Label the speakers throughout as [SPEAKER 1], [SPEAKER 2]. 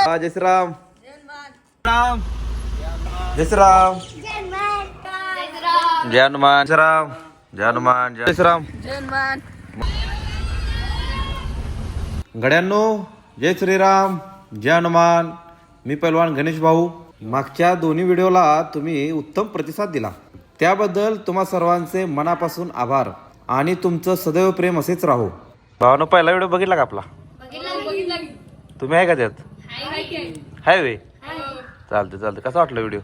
[SPEAKER 1] हा, जय श्रीराम. राम. जय श्रीराम. जय हनुमान. जय राम जय हनुमान. जय श्रीराम. गड्यांनो जय श्रीराम. जय हनुमान. मी पैलवान गणेश भाऊ. मागच्या दोन्ही व्हिडिओला तुम्ही उत्तम प्रतिसाद दिला. त्याबद्दल तुम्हा सर्वांचे मनापासून आभार आणि तुमचं सदैव प्रेम असेच राहो. भावानं पहिला व्हिडिओ बघितला का आपला? तुम्ही आहे का त्यात? हाय वे चालते चालते कसं वाटलं व्हिडिओ?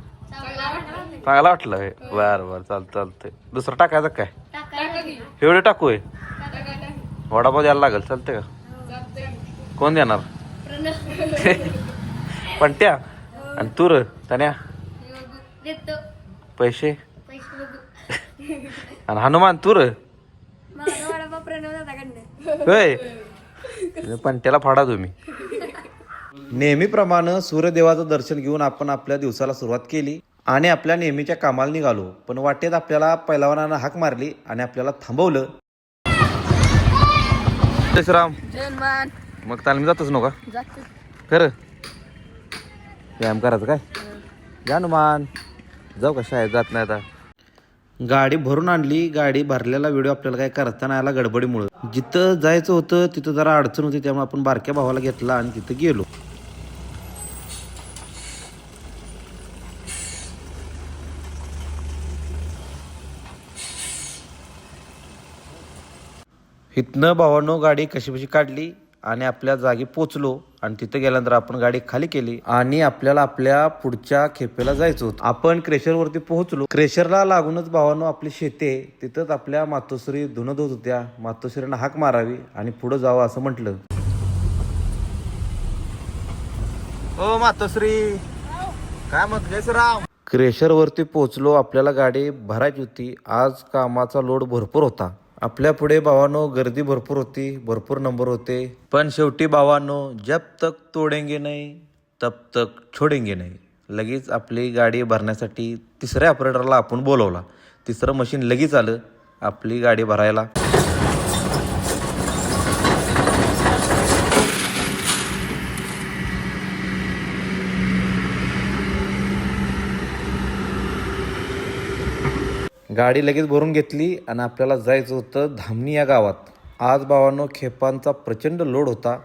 [SPEAKER 1] चांगला वाटलं हे बरं बरं. चालतं चालतंय. दुसरं टाकायचं काय? हे व्हिडिओ टाकू आहे वडापाव द्यायला लागेल. चालते का? कोण देणार? पंट्या आणि तू तन्या पैसे? आणि हनुमान तू र
[SPEAKER 2] माझा वडापाव प्रणव दादाकडनं.
[SPEAKER 1] होय. पंट्याला फाडा तुम्ही. नेहमीप्रमाणे सूर्यदेवाचं दर्शन घेऊन आपण आपल्या दिवसाला सुरुवात केली आणि आपल्या नेहमीच्या कामाला निघालो. पण वाटेत आपल्याला पैलवानानं हाक मारली आणि आपल्याला थांबवलं. श्रीराम मग तालमी जातच नका खरं? व्यायाम करायचं काय? जा मान. जाऊ का शाळेत? जात नाही आता. गाडी भरून आणली गाडी भरलेला व्हिडिओ आपल्याला काय करता नाही आला गडबडीमुळं. जिथं जायचं होतं तिथं जरा अडचण होती त्यामुळे आपण बारक्या भावाला घेतला आणि तिथं गेलो. इथनं भावानो गाडी कशी कशी काढली आणि आपल्या जागी पोचलो आणि तिथे गेल्यानंतर आपण गाडी खाली केली आणि आपल्याला आपल्या पुढच्या खेपेला जायचं होतं. आपण क्रेशरवरती पोहोचलो. क्रेशरला लागूनच भावानो आपली शेते तिथंच आपल्या मातोश्री धुणत होत होत्या. मातोश्रीनं हाक मारावी आणि पुढं जावं असं म्हटलं. ओ मातोश्री काय म्हटलेस राम क्रेशरवरती पोहोचलो आपल्याला गाडी भरायची होती. आज कामाचा लोड भरपूर होता. आपल्या पुढे भावानो गर्दी भरपूर होती भरपूर नंबर होते. पण शेवटी भावानो जब तक तोडेंगे नाही तब तक छोडेंगे नाही. लगेच आपली गाडी भरण्यासाठी तिसऱ्या ऑपरेटरला आपण बोलवला. तिसरं मशीन लगेच आलं आपली गाडी भरायला. गाडी लगेच भरून घेतली आणि आपल्याला जायचं होतं धामणी या गावात. आज भावानो खेपांचा प्रचंड लोड होता.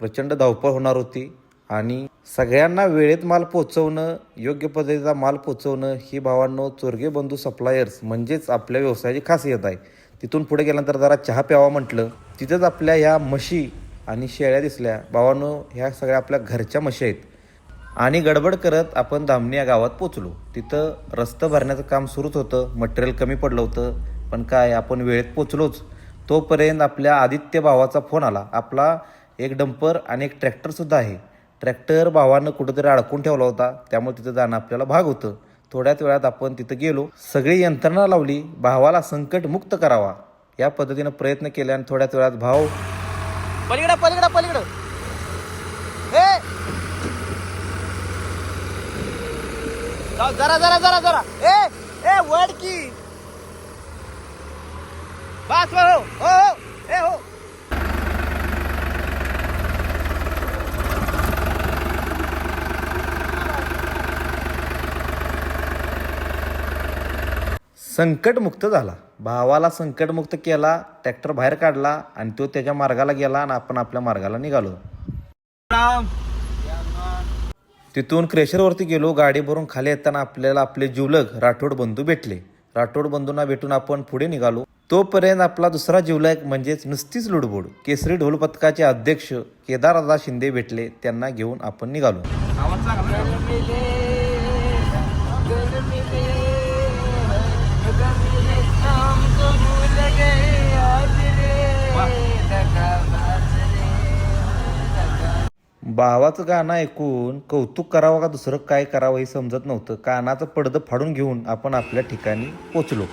[SPEAKER 1] प्रचंड धावपळ होणार होती आणि सगळ्यांना वेळेत माल पोचवणं योग्य पद्धतीचा माल पोचवणं ही भावांनो चोरगे बंधू सप्लायर्स म्हणजेच आपल्या व्यवसायाची खासियत आहे. तिथून पुढे गेल्यानंतर जरा चहा प्यावा म्हटलं. तिथंच आपल्या ह्या म्हशी आणि शेळ्या दिसल्या. भावानो ह्या सगळ्या आपल्या घरच्या म्हशी आहेत. आणि गडबड करत आपण धामणी या गावात पोचलो. तिथं रस्तं भरण्याचं काम सुरूच होतं. मटेरियल कमी पडलं होतं. पण काय आपण वेळेत पोचलोच. तोपर्यंत आपल्या आदित्य भावाचा फोन आला. आपला एक डंपर आणि एक ट्रॅक्टरसुद्धा आहे. ट्रॅक्टर भावानं कुठंतरी अडकून ठेवला होता. त्यामुळे तिथं जाणं आपल्याला भाग होतं. थोड्याच वेळात आपण तिथं गेलो. सगळी यंत्रणा लावली. भावाला संकट मुक्त करावा. या पद्धतीनं प्रयत्न केल्याने आणि थोड्याच वेळात भाव पलीकडं पलीकडं पलीकडं हे जरा जरा जरा जरा. ए ए वड की. बस हो हो हो. ए हो. संकटमुक्त झाला. भावाला संकटमुक्त केला ट्रॅक्टर बाहेर काढला आणि तो त्याच्या मार्गाला गेला आणि आपण आपल्या मार्गाला निघालो. तिथून क्रेशरवरती गेलो गाडी भरून खाली येताना आपल्याला आपले जिवलग राठोड बंधू भेटले. राठोड बंधूंना भेटून आपण पुढे निघालो. तोपर्यंत आपला दुसरा जिवलग म्हणजेच नुसतीच लुडबुड केसरी ढोल पथकाचे अध्यक्ष केदारदा शिंदे भेटले त्यांना घेऊन आपण निघालो. भावाचं गाणं ऐकून कौतुक करावं का दुसरं? काय करावं हे समजत नव्हतं. कानाचं पडदं फाडून घेऊन आपण आपल्या ठिकाणी पोचलो.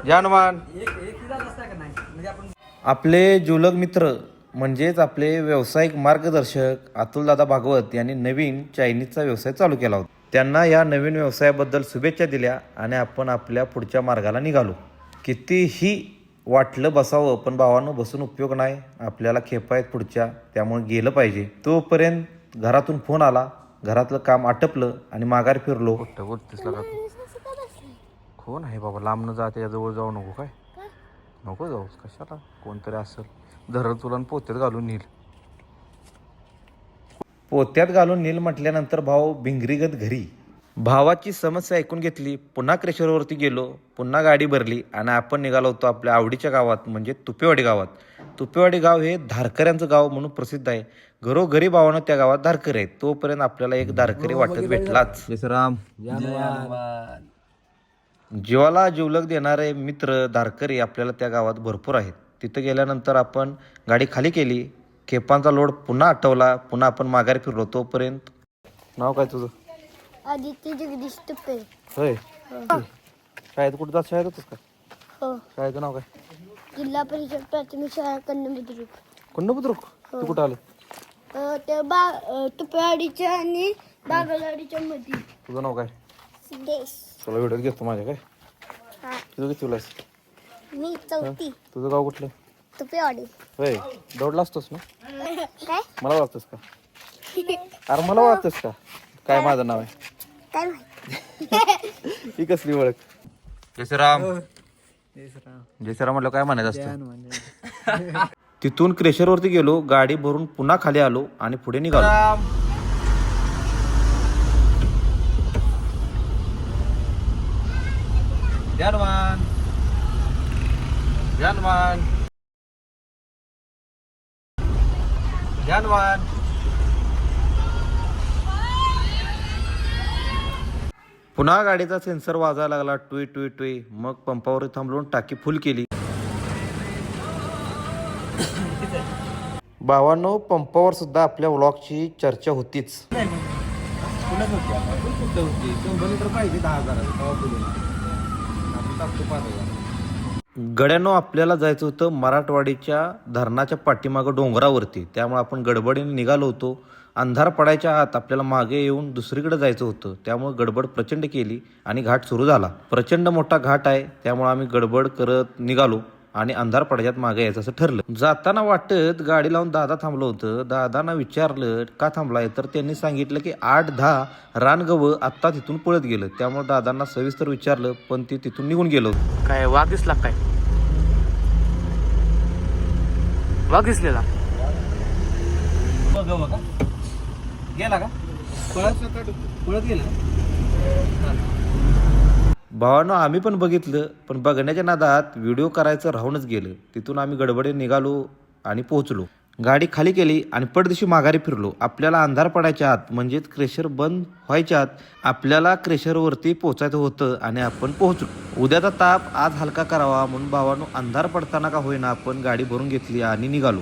[SPEAKER 1] जानमान आपले जुलग मित्र म्हणजेच आपले व्यावसायिक मार्गदर्शक अतुलदादा भागवत यांनी नवीन चायनीजचा व्यवसाय चालू केला होता. त्यांना या नवीन व्यवसायाबद्दल शुभेच्छा दिल्या आणि आपण आपल्या पुढच्या मार्गाला निघालो. कितीही वाटलं बसावं पण भावानं बसून उपयोग नाही. आपल्याला खेपा आहेत पुढच्या त्यामुळे गेलं पाहिजे. तोपर्यंत घरातून फोन आला घरातलं काम आटपलं आणि माघार फिरलो. कोण आहे बाबा? लांब न जा त्याच्याजवळ जाऊ नको काय? नको जाऊ कशाला? कोणतरी असेल. धरण तुला आणि पोत्यात घालून नेईल. पोत्यात घालून नेल म्हटल्यानंतर भाऊ भिंगरीगत घरी. भावाची समस्या ऐकून घेतली पुन्हा क्रेशरवरती गेलो पुन्हा गाडी भरली आणि आपण निघालो होतो आपल्या आवडीच्या गावात म्हणजे तुपेवाडी गावात. तुपेवाडी गाव हे धारकऱ्यांचं गाव म्हणून प्रसिद्ध आहे. घरोघरी भावानं त्या गावात धारकरी आहेत. तोपर्यंत आपल्याला एक धारकरी वाटत भेटलाच. राम जीवाला जिवलग देणारे मित्र धारकरी आपल्याला त्या गावात भरपूर आहेत. तिथं गेल्यानंतर आपण गाडी खाली केली. खेपांचा लोड पुन्हा आठवला पुन्हा आपण माघारी फिरलो. तोपर्यंत नाव काय तुझं?
[SPEAKER 2] आदित्य जगदीश तुपे.
[SPEAKER 1] होय. शाळेत कुठं जात? शाळेत होतस का?
[SPEAKER 2] हो.
[SPEAKER 1] शाळेचं नाव काय?
[SPEAKER 2] जिल्हा परिषद प्राथमिक शाळा कन्या बुद्रुक.
[SPEAKER 1] कुंड बुद्रुक? तू कुठं आलं?
[SPEAKER 2] ते बा तुपेवाडीच्या आणि बागलवाडीच्या मध्ये
[SPEAKER 1] तुझं नाव काय?
[SPEAKER 2] सिद्धेश.
[SPEAKER 1] तुला व्हिडिओ घेतो माझ्या काय?
[SPEAKER 2] हा.
[SPEAKER 1] तुझं किती तुलास
[SPEAKER 2] मी चौथी.
[SPEAKER 1] तुझं गाव कुठलं?
[SPEAKER 2] तुपेवाडी
[SPEAKER 1] होय दौडला असतोस ना?
[SPEAKER 2] काय?
[SPEAKER 1] मला वाचतोस का? अरे मला वाचतोस का? काय माझं नाव आहे?
[SPEAKER 2] काय माहिती?
[SPEAKER 1] ही कसली ओळख? जयश्रीराम. जयश्रीराम. म्हटलं काय म्हणायचं असतं? तिथून क्रेशरवरती गेलो गाडी भरून पुन्हा खाली आलो आणि पुढे निघालो. जानवान जानवान जानवान पुन्हा गाडीचा सेन्सर वाजायला लागला. टुई टुई टुई. मग पंपावर थांबवून टाकी फुल केली. भावांनो पंपावर सुद्धा आपल्या व्लॉगची चर्चा होतीच. गड्यानो आपल्याला जायचं होतं मराठवाडीच्या धरणाच्या पाठीमागं डोंगरावरती. त्यामुळे आपण गडबडीने निघालो होतो. अंधार पडायच्या आत आपल्याला मागे येऊन दुसरीकडे जायचं होतं. त्यामुळे गडबड प्रचंड केली आणि घाट सुरू झाला. प्रचंड मोठा घाट आहे. त्यामुळे आम्ही गडबड करत निघालो. आणि अंधार पडायच्यात मागे यायचं असं ठरलं. जाताना वाटत गाडी लावून दादा थांबलं होतं. दादांना विचारलं का थांबलाय? तर त्यांनी सांगितलं की आठ दहा रानगवं आत्ता तिथून पळत गेलं. त्यामुळे दादांना सविस्तर विचारलं पण ते तिथून निघून गेलो
[SPEAKER 3] काय वाघ दिसला काय? वाघ दिसलेला.
[SPEAKER 1] गेला का? पळत गेला? भावानं आम्ही पण बघितलं पण बघण्याच्या नादात व्हिडिओ करायचं राहूनच गेलं. तिथून आम्ही गडबडीत निघालो आणि पोहोचलो. गाडी खाली केली आणि पडदिशी माघारी फिरलो. आपल्याला अंधार पडायच्या आत म्हणजेच क्रेशर बंद व्हायच्या आत आपल्याला क्रेशरवरती पोचायचं होतं आणि आपण पोहोचलो. उद्याचा ताप आज हलका करावा म्हणून भावानो अंधार पडताना का होईना आपण गाडी भरून घेतली आणि निघालो.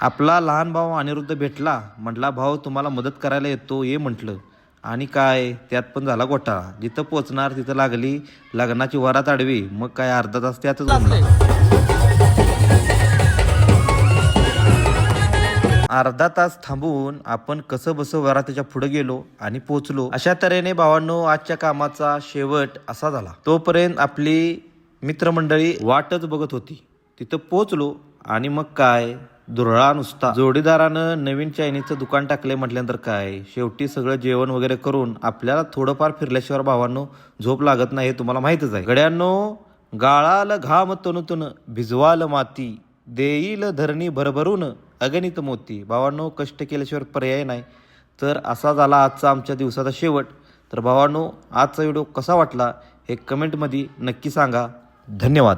[SPEAKER 1] आपला लहान भाऊ अनिरुद्ध भेटला. म्हटला भाऊ तुम्हाला मदत करायला येतो ये म्हटलं. आणि काय? त्यात पण झाला घोटाळा जिथं पोचणार तिथं लागली. लग्नाची वरात आडवी. मग काय अर्धा तास त्यातच. अर्धा तास थांबवून आपण कसं बसं वरातीच्या पुढे गेलो आणि पोचलो. अशा तऱ्हेने भावांनो आजच्या कामाचा शेवट असा झाला. तोपर्यंत आपली मित्रमंडळी वाटच बघत होती. तिथं पोचलो आणि मग काय? दुरळा नुसता. जोडीदारानं नवीन चायनीजचं दुकान टाकले म्हटल्यानंतर काय? शेवटी सगळं जेवण वगैरे करून आपल्याला थोडंफार फिरल्याशिवाय भावांनो झोप लागत नाही हे तुम्हाला माहितच आहे. गड्यांनो गाळाल घाम तनुतन भिजवाल माती देईल धरणी भरभरून अगणित मोती. भावांनो कष्ट केल्याशिवाय पर्याय नाही. तर असा झाला आजचा आमच्या दिवसाचा शेवट. तर भावांनो आजचा व्हिडिओ कसा वाटला हे कमेंटमध्ये नक्की सांगा. धन्यवाद.